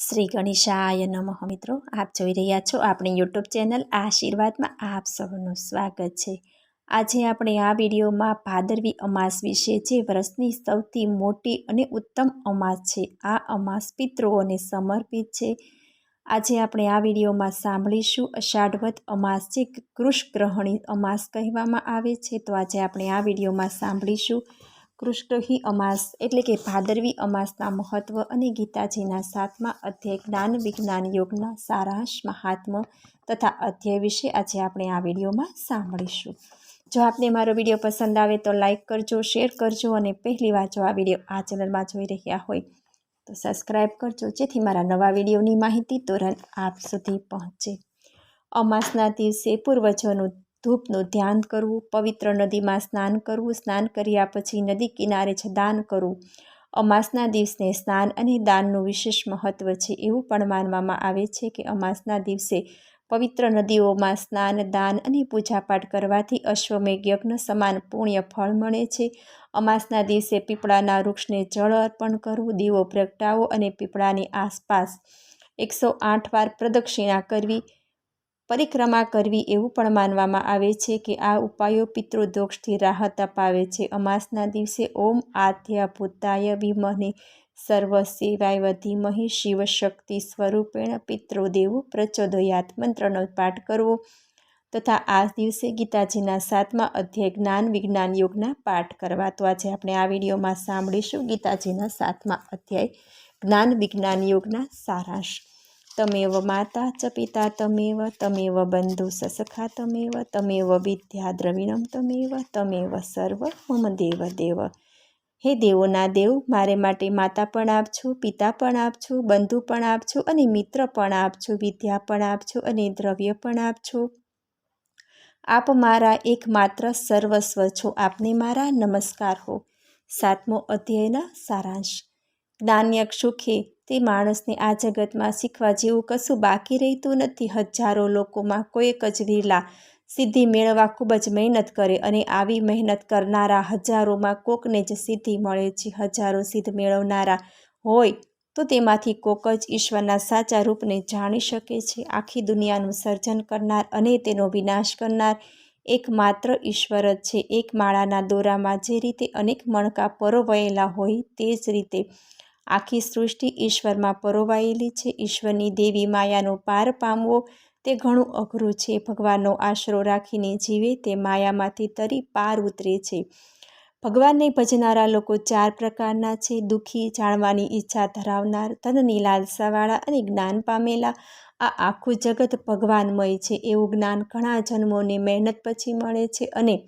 શ્રી ગણેશાય નમઃ. મિત્રો, આપ જોઈ રહ્યા છો આપણી યુટ્યુબ ચેનલ આશીર્વાદમાં આપ સૌનું સ્વાગત છે. આજે આપણે આ વિડીયોમાં ભાદરવી અમાસ વિશે જે વર્ષની સૌથી મોટી અને ઉત્તમ અમાસ છે, આ અમાસ પિતૃઓને સમર્પિત છે. આજે આપણે આ વિડીયોમાં સાંભળીશું અષાઢવત અમાસ જે કૃષ ગ્રહણી અમાસ કહેવામાં આવે છે. તો આજે આપણે આ વિડીયોમાં સાંભળીશું કૃષ્ણહી અમાસ એટલે કે ભાદરવી અમાસના મહત્વ અને ગીતાજીના સાતમા અધ્યાય જ્ઞાન વિજ્ઞાન યોગના સારાંશ મહાત્મ તથા અધ્યાય વિશે આજે આપણે આ વિડીયોમાં સાંભળીશું. જો આપને મારો વીડિયો પસંદ આવે તો લાઇક કરજો, શેર કરજો અને પહેલી વાર જો આ વીડિયો આ ચેનલમાં જોઈ રહ્યા હોય તો સબસ્ક્રાઈબ કરજો, જેથી મારા નવા વિડીયોની માહિતી તુરંત આપ સુધી પહોંચે. અમાસના દિવસે પૂર્વજોનું ધૂપનું ધ્યાન કરવું, પવિત્ર નદીમાં સ્નાન કરવું, સ્નાન કર્યા પછી નદી કિનારે જ દાન કરવું. અમાસના દિવસને સ્નાન અને દાનનું વિશેષ મહત્ત્વ છે એવું પણ માનવામાં આવે છે કે અમાસના દિવસે પવિત્ર નદીઓમાં સ્નાન, દાન અને પૂજાપાઠ કરવાથી અશ્વમેઘ યજ્ઞ સમાન પુણ્ય ફળ મળે છે. અમાસના દિવસે પીપળાના વૃક્ષને જળ અર્પણ કરવું, દીવો પ્રગટાવો અને પીપળાની આસપાસ એકસો આઠ વાર પ્રદક્ષિણા કરવી પરિક્રમા કરવી એવું પણ માનવામાં આવે છે કે આ ઉપાયો પિતૃદોષથી રાહત અપાવે છે. અમાસના દિવસે ઓમ આધ્ય ભૂતાય વિમને સર્વ સેવાય ધીમહિ શિવશક્તિ સ્વરૂપેણ પિતૃદેવ પ્રચોદયાત. મંત્રનો પાઠ કરવો તથા આ દિવસે ગીતાજીના સાતમા અધ્યાય જ્ઞાન વિજ્ઞાન યોગના પાઠ કરવા. તો આજે આપણે આ વિડીયોમાં સાંભળીશું ગીતાજીના સાતમા અધ્યાય જ્ઞાન વિજ્ઞાન યોગના સારાંશ. તમેવ માતા ચ પિતા તમેવ તમેવ બંધુ સસખા તમેવ તમેવ વિદ્યા દ્રવિણમ તમેવ તમેવ સર્વ મમ દેવ દેવ હે દેવોના દેવ મારે માટે માતા પણ આપજો પિતા પણ આપજો બંધુ પણ આપજો અને મિત્ર પણ આપજો વિદ્યા પણ આપજો અને દ્રવ્ય પણ આપજો આપ મારા એકમાત્ર સર્વસ્વ છો આપને મારા નમસ્કાર હો સાતમો અધ્યાયના સારાંશ જ્ઞાન્યક સુખે તે માણસને આ જગતમાં શીખવા જેવું કશું બાકી રહેતું નથી. હજારો લોકોમાં કોઈક જ વિરલા સિદ્ધિ મેળવવા ખૂબ જ મહેનત કરે અને આવી મહેનત કરનારા હજારોમાં કોકને જ સિદ્ધિ મળે છે. હજારો સિદ્ધ મેળવનારા હોય તો તેમાંથી કોક જ ઈશ્વરના સાચા રૂપને જાણી શકે છે. આખી દુનિયાનું સર્જન કરનાર અને તેનો વિનાશ કરનાર એકમાત્ર ઈશ્વર જ છે. એક માળાના દોરામાં જે રીતે અનેક મણકા પરોવાયેલા હોય, તે જ રીતે આખી સૃષ્ટિ ઈશ્વરમાં પરોવાયેલી છે. ઈશ્વરની દેવી માયાનો પાર પામવો, તે ઘણું અઘરું છે. ભગવાનનો આશરો રાખીને જીવે, તે માયામાંથી તરી પાર ઉતરે છે. ભગવાનને ભજનારા લોકો ચાર પ્રકારના છે. દુઃખી, જાણવાની ઈચ્છા ધરાવનાર, ધનની લાલસાવાળા અને જ્ઞાન પામેલા. આ આખું જગત ભગવાનમય છે. એવું જ્ઞાન ઘણા જન્મોને મહેનત પછી મળે છે અને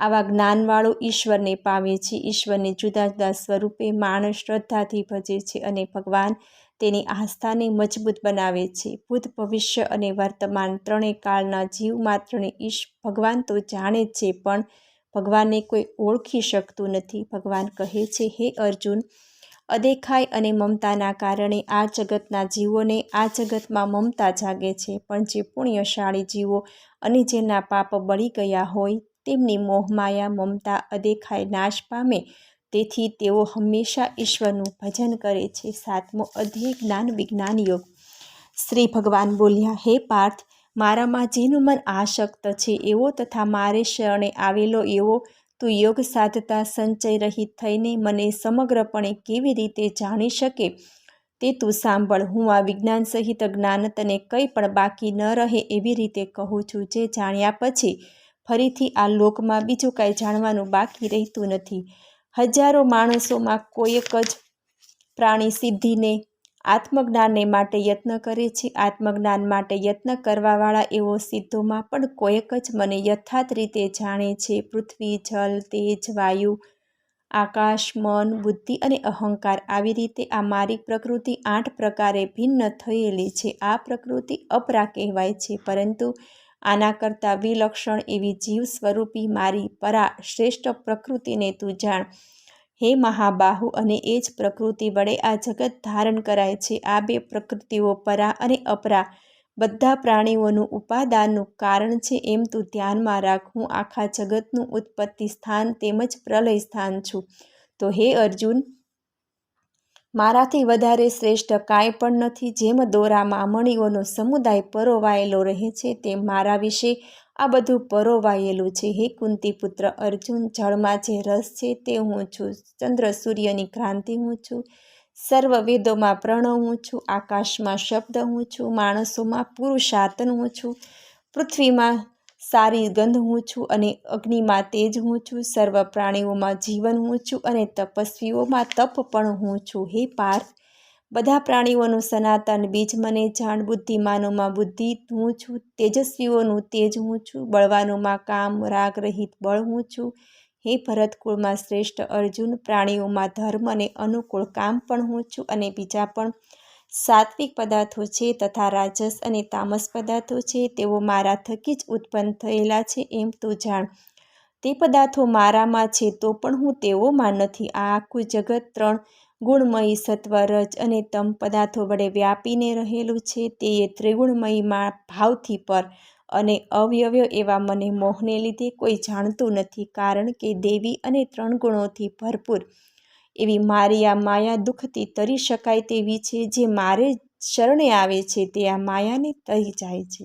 આવા જ્ઞાનવાળો ઈશ્વરને પામે છે. ઈશ્વરને જુદા જુદા સ્વરૂપે માણસ શ્રદ્ધાથી ભજે છે અને ભગવાન તેની આસ્થાને મજબૂત બનાવે છે. ભૂત ભવિષ્ય અને વર્તમાન ત્રણેય કાળના જીવ માત્રને ઈશ, ભગવાન તો જાણે જ છે, પણ ભગવાનને કોઈ ઓળખી શકતું નથી. ભગવાન કહે છે, હે અર્જુન, અદેખાય અને મમતાના કારણે આ જગતના જીવોને આ જગતમાં મમતા જાગે છે, પણ જે પુણ્યશાળી જીવો અને જેના પાપ બળી ગયા હોય તેમની મોહમાયા મમતા અદેખાય નાશ પામે, તેથી તેઓ હંમેશા ઈશ્વરનું ભજન કરે છે. સાતમો અધ્યય, જ્ઞાન વિજ્ઞાન યોગ શ્રી ભગવાન બોલ્યા, હે પાર્થ, મારામાં જેનું મન આશક્ત છે, એવો તથા મારે શરણે આવેલો એવો, તું યોગ સાધતા સંચય રહિત થઈને મને સમગ્રપણે કેવી રીતે જાણી શકે? તે તું સાંભળ, હું આ વિજ્ઞાન સહિત જ્ઞાન તને કંઈ પણ બાકી ન રહે એવી રીતે કહું છું. જે જાણ્યા પછી ફરીથી આ લોકમાં બીજું કાંઈ જાણવાનું બાકી રહેતું નથી. હજારો માણસોમાં કોઈક જ પ્રાણી સિદ્ધિને, આત્મજ્ઞાનને માટે યત્ન કરે છે. આત્મજ્ઞાન માટે યત્ન કરવાવાળા એવો સિદ્ધોમાં પણ કોઈક જ મને યથાર્થ રીતે જાણે છે. પૃથ્વી, જલ, તેજ, વાયુ, આકાશ, મન, બુદ્ધિ અને અહંકાર આવી રીતે આ મારી પ્રકૃતિ આઠ પ્રકારે ભિન્ન થયેલી છે. આ પ્રકૃતિ અપરા કહેવાય છે, પરંતુ આના કરતાં વિલક્ષણ એવી જીવ સ્વરૂપી મારી પરા શ્રેષ્ઠ પ્રકૃતિને તું જાણ. હે મહાબાહુ, અને એ જ પ્રકૃતિ વડે આ જગત ધારણ કરાય છે. આ બે પ્રકૃતિઓ પરા અને અપરા. બધા પ્રાણીઓનું ઉપાદાનનું કારણ છે એમ તું ધ્યાનમાં રાખ. હું આખા જગતનું ઉત્પત્તિ સ્થાન તેમજ પ્રલય સ્થાન છું. તો હે અર્જુન મારાથી વધારે શ્રેષ્ઠ કાંઈ પણ નથી જેમ દોરામાં મણીઓનો સમુદાય પરોવાયેલો રહે છે તેમ મારા વિશે આ બધું પરોવાયેલું છે. હે કુંતી પુત્ર અર્જુન, જળમાં જે રસ છે તે હું છું. ચંદ્ર સૂર્યની ક્રાંતિ હું છું. સર્વ વેદોમાં પ્રણવ હું છું. આકાશમાં શબ્દ હું છું. માણસોમાં પુરુષાર્તન હું છું. પૃથ્વીમાં સારી ગંધ હું છું અને અગ્નિમાં તેજ હું છું, સર્વ પ્રાણીઓમાં જીવન હું છું અને તપસ્વીઓમાં તપ પણ હું છું. હે પાર્થ, બધા પ્રાણીઓનું સનાતન બીજ મને જાણ બુદ્ધિમાનોમાં બુદ્ધિ હું છું, તેજસ્વીઓનું તેજ હું છું, બળવાનોમાં કામ રાગ રહિત બળ હું છું. હે ભરતકુળમાં શ્રેષ્ઠ અર્જુન, પ્રાણીઓમાં ધર્મ અને અનુકૂળ કામ પણ હું છું અને બીજા પણ સાત્વિક પદાર્થો છે તથા રાજસ અને તામસ પદાર્થો છે, તેઓ મારા થકી જ ઉત્પન્ન થયેલા છે એમ તો જાણ. તે પદાર્થો મારામાં છે તો પણ હું તેઓમાં નથી. આ આખું જગત ત્રણ ગુણમયી સત્વ રજ અને તમ પદાર્થો વડે વ્યાપીને રહેલું છે, તે ત્રિગુણમયીમાં ભાવથી પર અને અવયવ્ય એવા મને મોહને લીધે કોઈ જાણતું નથી કારણ કે દેવી અને ત્રણ ગુણોથી ભરપૂર એવી મારી આ માયા દુઃખથી તરી શકાય તેવી છે, જે મારે શરણે આવે છે તે આ માયાને તરી જાય છે.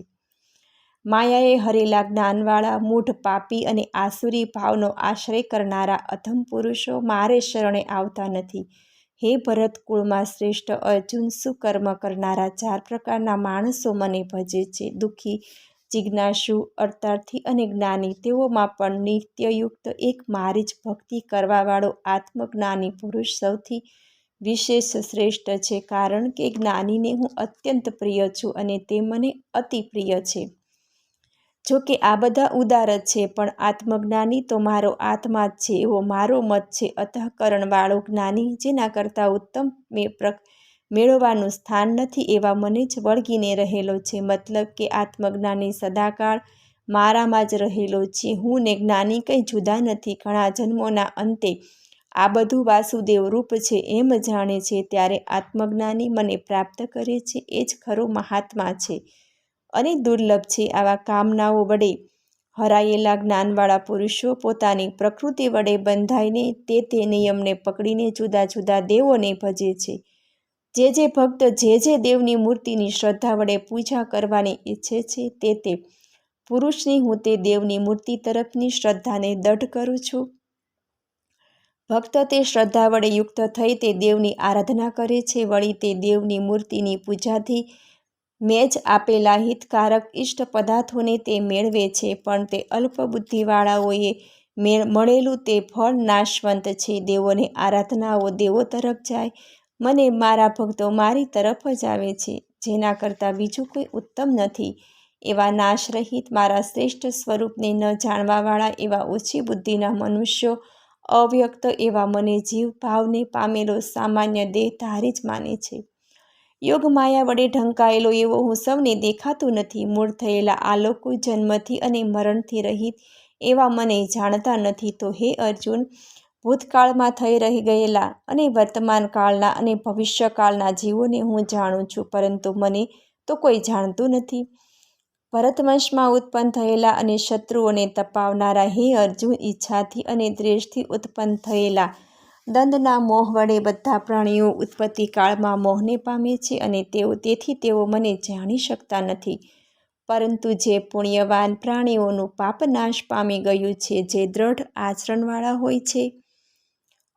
માયાએ હરેલા જ્ઞાનવાળા, મૂઢ પાપી અને આસુરી ભાવનો આશ્રય કરનારા અધમ પુરુષો મારે શરણે આવતા નથી. હે ભરત કુળમાં શ્રેષ્ઠ અર્જુન સુકર્મ કરનારા ચાર પ્રકારના માણસો મને ભજે છે? દુઃખી જિજ્ઞાસુ, અર્થાર્થી અને જ્ઞાની. તેઓમાં પણ નિત્યયુક્ત એક મારી જ ભક્તિ કરવાવાળો આત્મજ્ઞાની પુરુષ સૌથી વિશેષ શ્રેષ્ઠ છે. કારણ કે જ્ઞાનીને હું અત્યંત પ્રિય છું અને તે મને અતિ પ્રિય છે. જો કે આ બધા ઉદાર જ છે, પણ આત્મજ્ઞાની તો મારો આત્મા જ છે, એવો મારો મત છે. અતઃકરણવાળો જ્ઞાની જેના કરતાં ઉત્તમ મેં મેળવવાનું સ્થાન નથી એવા મને જ વળગીને રહેલો છે. મતલબ કે આત્મજ્ઞાની સદાકાળ મારામાં જ રહેલો છે. હું ને જ્ઞાની કંઈ જુદા નથી. ઘણા જન્મોના અંતે આ બધું વાસુદેવ રૂપ છે એમ જાણે છે. ત્યારે આત્મજ્ઞાની મને પ્રાપ્ત કરે છે એ જ ખરો મહાત્મા છે. અને દુર્લભ છે. આવા કામનાઓ વડે હરાયેલા જ્ઞાનવાળા પુરુષો પોતાની પ્રકૃતિ વડે બંધાઈને તે તે નિયમને પકડીને જુદા જુદા દેવોને ભજે છે. જે જે ભક્ત જે જે દેવની મૂર્તિની શ્રદ્ધા વડે પૂજા કરવાની ઈચ્છે છે તે તે પુરુષની હું તે દેવની મૂર્તિ તરફની શ્રદ્ધાને દઢ કરું છું. ભક્ત તે શ્રદ્ધા વડે યુક્ત થઈ તે દેવની આરાધના કરે છે. વળી તે દેવની મૂર્તિની પૂજાથી મેં જ આપેલા હિતકારક ઇષ્ટ પદાર્થોને તે મેળવે છે, પણ તે અલ્પ બુદ્ધિવાળાઓએ મળેલું તે ફળ નાશવંત છે. દેવોને આરાધનાઓ દેવો તરફ જાય મને મારા ભક્તો મારી તરફ જ આવે છે, જેના કરતાં બીજું કોઈ ઉત્તમ નથી. એવા નાશરહિત મારા શ્રેષ્ઠ સ્વરૂપને ન જાણવાવાળા એવા ઓછી બુદ્ધિના મનુષ્યો, અવ્યક્ત એવા મને જીવ ભાવને પામેલો સામાન્ય દેહ ધારી જ માને છે. યોગ માયા વડે ઢંકાયેલો એવો હું સૌને દેખાતું નથી. મૂળ થયેલા આલોકો જન્મથી અને મરણથી રહિત એવા મને જાણતા નથી. તો હે અર્જુન ભૂતકાળમાં થઈ રહી ગયેલા અને વર્તમાન કાળના અને ભવિષ્યકાળના જીવોને હું જાણું છું, પરંતુ મને તો કોઈ જાણતું નથી. ભરતવંશમાં ઉત્પન્ન થયેલા અને શત્રુઓને તપાવનારા હે અર્જુન ઈચ્છાથી અને દ્વેષથી ઉત્પન્ન થયેલા દંડના મોહ વડે બધા પ્રાણીઓ ઉત્પત્તિ કાળમાં મોહને પામે છે અને તેઓ તેથી તેઓ મને જાણી શકતા નથી. પરંતુ જે પુણ્યવાન પ્રાણીઓનું પાપ નાશ પામી ગયું છે, જે દ્રઢ આચરણવાળા હોય છે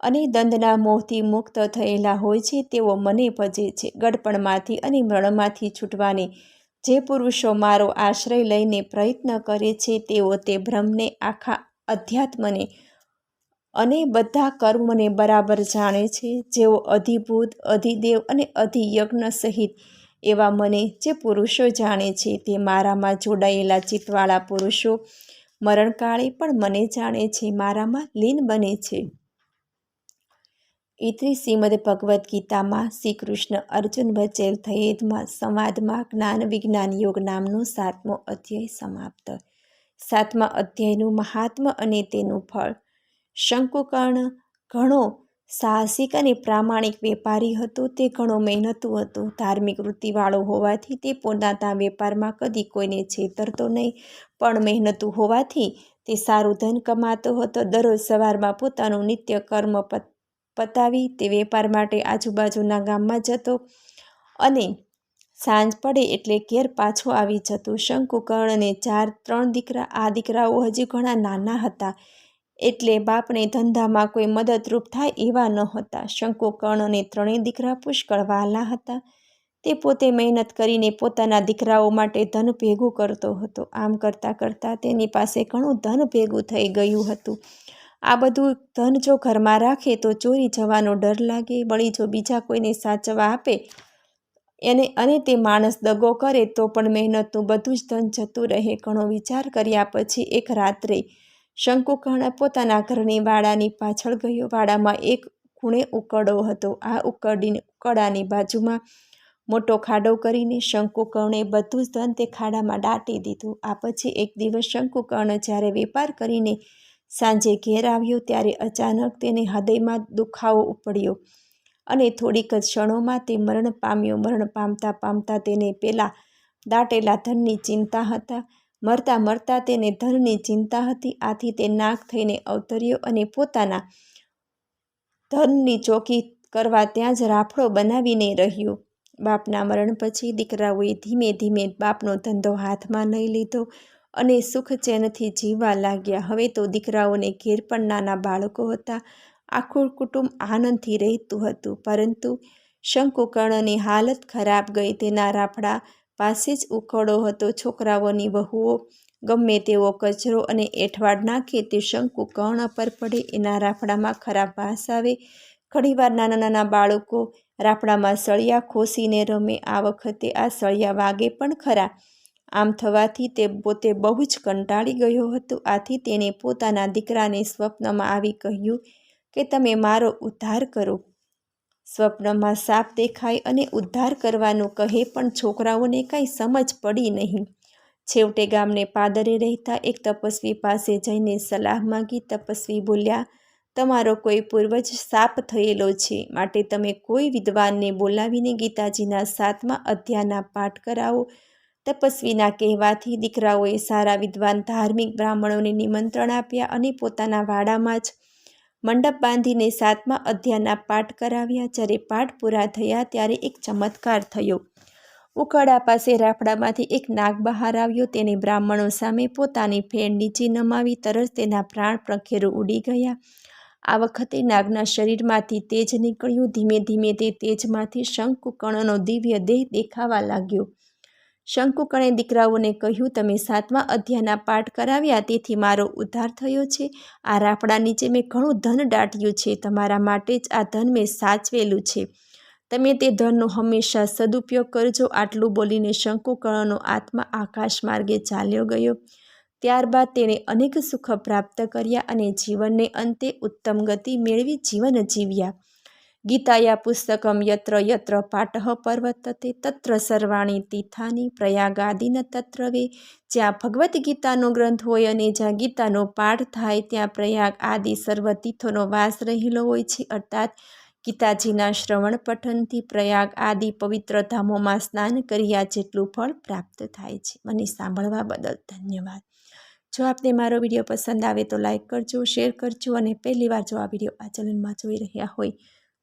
અને દંડના મોહથી મુક્ત થયેલા હોય છે તેઓ મને ભજે છે. ગડપણમાંથી અને મરણમાંથી છૂટવાની જે પુરુષો મારો આશ્રય લઈને પ્રયત્ન કરે છે તેઓ તે બ્રહ્મને આખા અધ્યાત્મને અને બધા કર્મને બરાબર જાણે છે. જેઓ અધિભૂત, અધિદેવ અને અધિયજ્ઞ સહિત એવા મને જે પુરુષો જાણે છે તે મારામાં જોડાયેલા ચિત્તવાળા પુરુષો મરણકાળે પણ મને જાણે છે મારામાં લીન બને છે. ઇત્રી શ્રીમદ ભગવદ્ ગીતામાં શ્રી કૃષ્ણ અર્જુન વચ્ચે થયેદમાં સંવાદમાં જ્ઞાન વિજ્ઞાન યોગ નામનો સાતમો અધ્યાય સમાપ્ત. સાતમા અધ્યાયનું મહાત્મ અને તેનું ફળ. શંકુકર્ણ ઘણો સાહસિક અને પ્રામાણિક વેપારી હતો. તે ઘણો મહેનતુ હતો. ધાર્મિક વૃત્તિવાળો હોવાથી તે પોતાના વેપારમાં કદી કોઈને છેતરતો નહીં. પણ મહેનતુ હોવાથી તે સારું ધન કમાતો હતો. દરરોજ સવારમાં પોતાનું નિત્ય કર્મ પતાવી તે વેપાર માટે આજુબાજુના ગામમાં જતો અને સાંજ પડે એટલે ઘેર પાછો આવી જતો. શંકુકર્ણને ચાર, ત્રણ દીકરા, આ દીકરાઓ હજી ઘણા નાના હતા એટલે બાપને ધંધામાં કોઈ મદદરૂપ થાય એવા ન હતા શંકુકર્ણને ત્રણેય દીકરા પુષ્કળ વાલા હતા. તે પોતે મહેનત કરીને પોતાના દીકરાઓ માટે ધન ભેગું કરતો હતો. આમ કરતાં કરતાં તેની પાસે ઘણું ધન ભેગું થઈ ગયું હતું. આ બધું ધન જો ઘરમાં રાખે તો ચોરી જવાનો ડર લાગે. વળી જો બીજા કોઈને સાચવા આપે એને અને તે માણસ દગો કરે તો પણ મહેનતનું બધું જ ધન જતું રહે. ઘણો વિચાર કર્યા પછી એક રાત્રે શંકુકર્ણ પોતાના ઘરની વાડાની પાછળ ગયો. વાડામાં એક ખૂણે ઉકડો હતો. આ ઉકડીને ઉકડાની બાજુમાં મોટો ખાડો કરીને શંકુકર્ણે બધું જ ધન તે ખાડામાં દાટી દીધું. આ પછી એક દિવસ શંકુકર્ણ જ્યારે વેપાર કરીને સાંજે ઘેર આવ્યો ત્યારે અચાનક તેને હૃદયમાં દુખાવો ઉપડ્યો અને થોડીક જ ક્ષણોમાં તે મરણ પામ્યો. મરણ પામતા પામતા તેને પેલા દાટેલા ધનની ચિંતા હતા. મરતા મરતા તેને ધનની ચિંતા હતી. આથી તે નાક થઈને અવતર્યો અને પોતાના ધનની ચોકી કરવા ત્યાં જ રાફડો બનાવીને રહ્યો. બાપના મરણ પછી દીકરાઓએ ધીમે ધીમે બાપનો ધંધો હાથમાં લઈ લીધો. અને સુખ ચેનથી જીવવા લાગ્યા. હવે તો દીકરાઓને ઘેર પણ નાના બાળકો હતા. આખું કુટુંબ આનંદથી રહેતું હતું. પરંતુ શંકુકર્ણની હાલત ખરાબ ગઈ. તેના રાફડા પાસે જ ઉખડો હતો. છોકરાઓની વહુઓ ગમે તેવો કચરો અને એઠવાડ નાખે તે શંકુકર્ણ પર પડે. એના રાફડામાં ખરાબ વાસ આવે. ઘણીવાર નાના નાના બાળકો રાફડામાં સળિયા ખોસીને રમે. આ વખતે આ સળિયા વાગે પણ ખરા. આમ થવાથી તે પોતે બહુ જ કંટાળી ગયો હતો. આથી તેણે પોતાના દીકરાને સ્વપ્નમાં આવી કહ્યું કે, તમે મારો ઉદ્ધાર કરો. સ્વપ્નમાં સાપ દેખાય અને ઉદ્ધાર કરવાનું કહે પણ છોકરાઓને કાંઈ સમજ પડી નહીં. છેવટે ગામને પાદરે રહેતા એક તપસ્વી પાસે જઈને સલાહ માગી. તપસ્વી બોલ્યા, તમારો કોઈ પૂર્વજ સાપ થયેલો છે. માટે તમે કોઈ વિદ્વાનને બોલાવીને ગીતાજીના સાતમા અધ્યાયના પાઠ કરાવો. તપસ્વીના કહેવાથી દીકરાઓએ સારા વિદ્વાન ધાર્મિક બ્રાહ્મણોને નિમંત્રણ આપ્યા અને પોતાના વાડામાં જ મંડપ બાંધીને સાતમા અધ્યાયના પાઠ કરાવ્યા. જ્યારે પાઠ પૂરા થયા ત્યારે એક ચમત્કાર થયો. ઉકળા પાસે રાફડામાંથી એક નાગ બહાર આવ્યો. તેને બ્રાહ્મણો સામે પોતાની ફેણ નીચે નમાવી તરત તેના પ્રાણ પ્રખેરો ઉડી ગયા. આ વખતે નાગના શરીરમાંથી તેજ નીકળ્યું. ધીમે ધીમે તે તેજમાંથી શંકુકર્ણનો દિવ્ય દેહ દેખાવા લાગ્યો. શંકુકર્ણે દીકરાઓને કહ્યું, તમે સાતમા અધ્યાયના પાઠ કરાવ્યા, તેથી મારો ઉદ્ધાર થયો છે. આ રાફડા નીચે મેં ઘણું ધન દાટ્યું છે. તમારા માટે જ આ ધન મેં સાચવેલું છે. તમે તે ધનનો હંમેશા સદુપયોગ કરજો. આટલું બોલીને શંકુકર્ણનો આત્મા આકાશ માર્ગે ચાલ્યો ગયો. ત્યારબાદ તેણે અનેક સુખ પ્રાપ્ત કર્યા અને જીવનને અંતે ઉત્તમ ગતિ મેળવી જીવન જીવ્યા. ગીતાયા પુસ્તકમ યત્ર યત્ર પાઠ પર્વતતે, તત્ર સર્વાણી તીથાની પ્રયાગાદિન તત્ર વે જ્યાં ભગવદ્ ગીતાનો ગ્રંથ હોય અને જ્યાં ગીતાનો પાઠ થાય, ત્યાં પ્રયાગ આદિ સર્વ તીર્થોનો વાસ રહેલો હોય છે. અર્થાત, ગીતાજીના શ્રવણ પઠનથી પ્રયાગ આદિ પવિત્ર ધામોમાં સ્નાન કર્યા જેટલું ફળ પ્રાપ્ત થાય છે. મને સાંભળવા બદલ ધન્યવાદ. જો આપને મારો વીડિયો પસંદ આવે તો લાઇક કરજો, શેર કરજો અને પહેલીવાર જો આ વીડિયો આ ચેનલમાં જોઈ રહ્યા હોય